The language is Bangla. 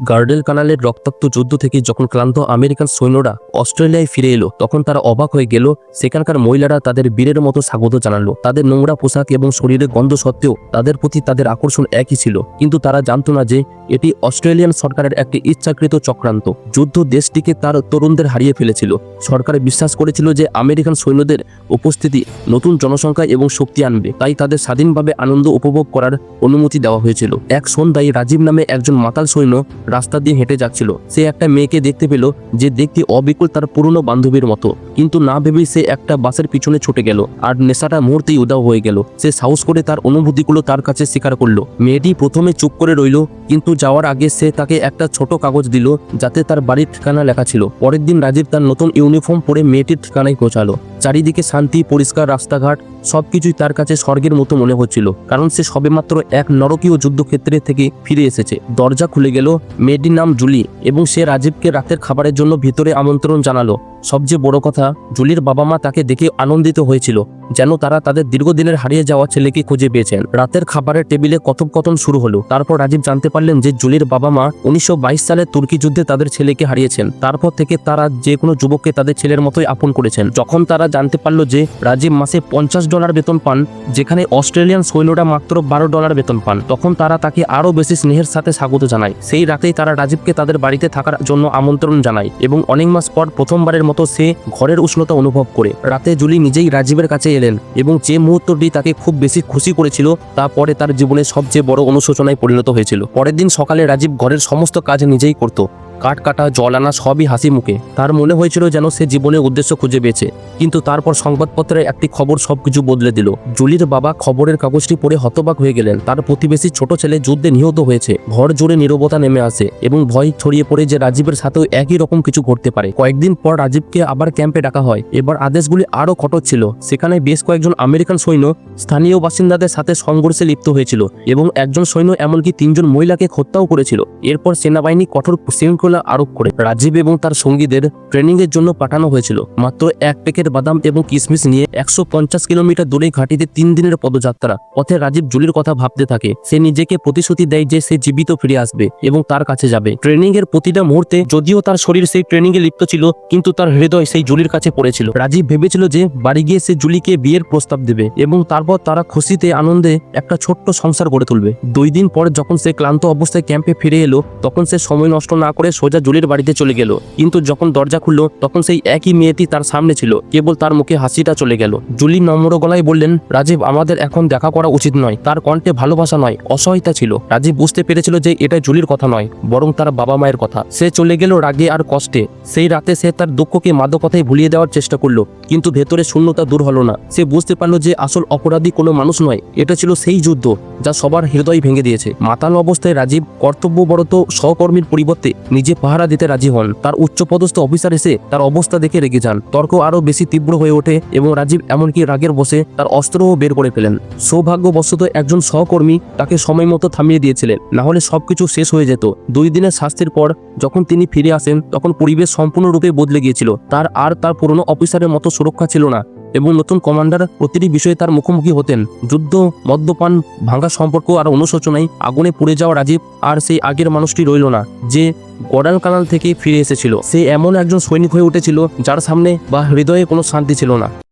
গার্ডেল কানালের রক্তাক্ত যুদ্ধ থেকে যখন ক্লান্ত আমেরিকান সৈন্যরা অস্ট্রেলিয়ায় ফিরে এলো, তখন তারা অবাক হয়ে গেল, সেখানকার মহিলারা তাদের বীরের মতো স্বাগত জানালো। তাদের নোংরা পোশাক এবং শরীরের গন্ধ সত্ত্বেও তাদের প্রতি তাদের আকর্ষণ একই ছিল। কিন্তু তারা জানতো না যে, এটি অস্ট্রেলিয়ান সরকারের একটি ইচ্ছাকৃত চক্রান্ত। যুদ্ধ দেশটিকে তার তরুণদের হারিয়ে ফেলেছিল। সরকার বিশ্বাস করেছিল যে, আমেরিকান সৈন্যদের উপস্থিতি নতুন জনসংখ্যা এবং শক্তি আনবে। তাই তাদের স্বাধীনভাবে আনন্দ উপভোগ করার অনুমতি দেওয়া হয়েছিল। এক সন্ধ্যায় রাজীব নামে একজন মাতাল সৈন্য রাস্তা দিয়ে হেঁটে যাচ্ছিল। সে একটা মেয়েকে দেখতে পেল যে দেখতে অবিকুল তার পুরনো বান্ধবীর মতো। কিন্তু না ভেবেই সে একটা বাসের পিছনে ছুটে গেল আর নেশাটা মুহূর্তেই উদাও হয়ে গেল। সে সাহস করে তার অনুভূতিগুলো তার কাছে স্বীকার করল। মেয়েটি প্রথমে চুপ করে রইল, কিন্তু যাওয়ার আগে সে তাকে একটা ছোট কাগজ দিল যাতে তার বাড়ির ঠিকানা লেখা ছিল। পরের দিন রাজীব তার নতুন ইউনিফর্ম পরে মেয়েটির ঠিকানায় পৌঁছালো। চারিদিকে শান্তি, পরিষ্কার রাস্তাঘাট সবকিছুই তার কাছে স্বর্গের মতো মনে হচ্ছিল, কারণ সে সবেমাত্র এক নরকীয় যুদ্ধক্ষেত্রে থেকে ফিরে এসেছে। দরজা খুলে গেল, মেয়েটির নাম জুলি এবং সে রাজীবকে রাতের খাবারের জন্য ভিতরে আমন্ত্রণ জানালো। সবচেয়ে বড় কথা, জুলির বাবা মা তাকে দেখে আনন্দিত হয়েছিল, যেন তারা তাদের দীর্ঘদিনের হারিয়ে যাওয়া ছেলেকে খুঁজে পেয়েছেন। রাতের খাবারের টেবিলে কথোপকথন শুরু হলো। তারপর রাজীব জানতে পারলেন যে জুলির বাবা মা উনিশশো বাইশ সালে তুর্কি যুদ্ধে তাদের ছেলেকে হারিয়েছেন। তারপর থেকে তারা যে কোনো যুবককে তাদের ছেলের মতোই আপন করেছেন। যখন তারা জানতে পারল যে রাজীব মাসে পঞ্চাশ বেতন পান, যেখানে অস্ট্রেলিয়ান সৈন্যরা মাত্র বারো ডলার বেতন পান। তখন তারা তাকে আরও বেশি স্নেহের সাথে স্বাগত জানায়। সেই রাতেই তারা রাজীবকে তাদের বাড়িতে থাকার জন্য আমন্ত্রণ জানায় এবং অনেক মাস পর প্রথমবারের মতো সে ঘরের উষ্ণতা অনুভব করে। রাতে জুলি নিজেই রাজীবের কাছে এলেন এবং যে মুহূর্তটি তাকে খুব বেশি খুশি করেছিল, তা পরে তার জীবনের সবচেয়ে বড় অনুশোচনায় পরিণত হয়েছিল। পরের দিন সকালে রাজীব ঘরের সমস্ত কাজ নিজেই করত। কাঠ কাটা, জল আনা সবই হাসি মুখে তার মনে হয়েছিল যেন সে জীবনের উদ্দেশ্য খুঁজে পেয়েছে। কিন্তু তারপর সংবাদপত্রের একটি খবর সবকিছু বদলে দিল। জুলির বাবা খবরের কাগজটি পড়ে হতবাক হয়ে গেলেন। তার প্রতিবেশী ছোট ছেলে যুদ্ধে নিহত হয়েছে। ঘর জুড়ে নীরবতা নেমে আসে এবং ভয় ছড়িয়ে পড়ে যে রাজীবের সাথেও একই রকম কিছু ঘটতে পারে। কয়েকদিন পর রাজীবকে আবার ক্যাম্পে ডাকা হয়। এবার আদেশগুলি আরও কঠোর ছিল। সেখানে বেশ কয়েকজন আমেরিকান সৈন্য, স্থানীয় বাসিন্দাদের সাথে সংঘর্ষে লিপ্ত হয়েছিল এবং একজন সৈন্য এমনকি তিনজন মহিলাকে হত্যাও করেছিল। এরপর সেনাবাহিনী কঠোর শৃঙ্খলা আরোপ করে। রাজীব এবং তার সঙ্গীদের ট্রেনিং এর জন্য পাঠানো হয়েছিল। মাত্র এক প্যাকেট বাদাম এবং কিশমিশ নিয়ে একশো পঞ্চাশ কিলোমিটার দূরে ঘাটিতে তিন দিনের পদযাত্রা। পথে রাজীব জুলির কথা ভাবতে থাকে। সে নিজেকে প্রতিশ্রুতি দেয় যে সে জীবিত ফিরে আসবে এবং তার কাছে যাবে। ট্রেনিং এর প্রতিটা মুহূর্তে যদিও তার শরীর সেই ট্রেনিং এ লিপ্ত ছিল, কিন্তু তার হৃদয় সেই জুলির কাছে পড়েছিল। রাজীব ভেবেছিল যে বাড়ি গিয়ে সে জুলিকে বিয়ের প্রস্তাব দেবে এবং তারপর তারা খুশিতে আনন্দে একটা ছোট্ট সংসার গড়ে তুলবে। দুই দিন পর যখন সে ক্লান্ত অবস্থায় ক্যাম্পে ফিরে এলো, তখন সে সময় নষ্ট না করে সোজা জুলির বাড়িতে চলে গেল। কিন্তু যখন দরজা খুললো, তখন সেই একই মেয়েটি তার সামনে ছিল। কেবল তার মুখে হাসিটা চলে গেল। জুলি নম্র গলায় বললেন, রাজীব, আমাদের এখন দেখা করা উচিত নয়। তার কণ্ঠে ভালোবাসা নয়, অসহায়তা ছিল। রাজীব বুঝতে পেরেছিল যে এটা জুলির কথা নয়, বরং তার বাবা মায়ের কথা। সে চলে গেল রাগে আর কষ্টে। সেই রাতে সে তার দুঃখকে মাদকতায় ভুলিয়ে দেওয়ার চেষ্টা করল, কিন্তু ভেতরে শূন্যতা দূর হলো না। সে বুঝতে পারল যে আসল অপরাধী কোনো মানুষ নয়, এটা ছিল সেই যুদ্ধ যা সবার হৃদয় ভেঙে দিয়েছে। মাতাল অবস্থায় রাজীব কর্তব্যবরত সহকর্মীর পরিবর্তে নিজে পাহারা দিতে রাজি হন। তার উচ্চপদস্থ অফিসার এসে তার অবস্থা দেখে রেগে যান। তর্ক আরও বেশি তীব্র হয়ে ওঠে এবং রাজীব এমনকি রাগের বসে তার অস্ত্রও বের করে ফেলেন। সৌভাগ্যবশত একজন সহকর্মী তাকে সময় মতো থামিয়ে দিয়েছিলেন। না হলে সবকিছু শেষ হয়ে যেত। দুই দিনের শাস্তির পর যখন তিনি ফিরে আসেন, তখন পরিবেশ সম্পূর্ণরূপে বদলে গিয়েছিল। তার আর তার পুরনো অফিসারের মতো সুরক্ষা ছিল না। এবং নতুন কমান্ডার প্রতিটি বিষয়ে তার মুখোমুখি হতেন। যুদ্ধ, মদ্যপান ভাঙা সম্পর্ক আর অনুশোচনায় আগুনে পুড়ে যাওয়া রাজীব আর সেই আগের মানুষটি রইল না, যে গডাল কানাল থেকে ফিরে এসেছিল। সে এমন একজন সৈনিক হয়ে উঠেছিল যার সামনে বা হৃদয়ে কোনো শান্তি ছিল না।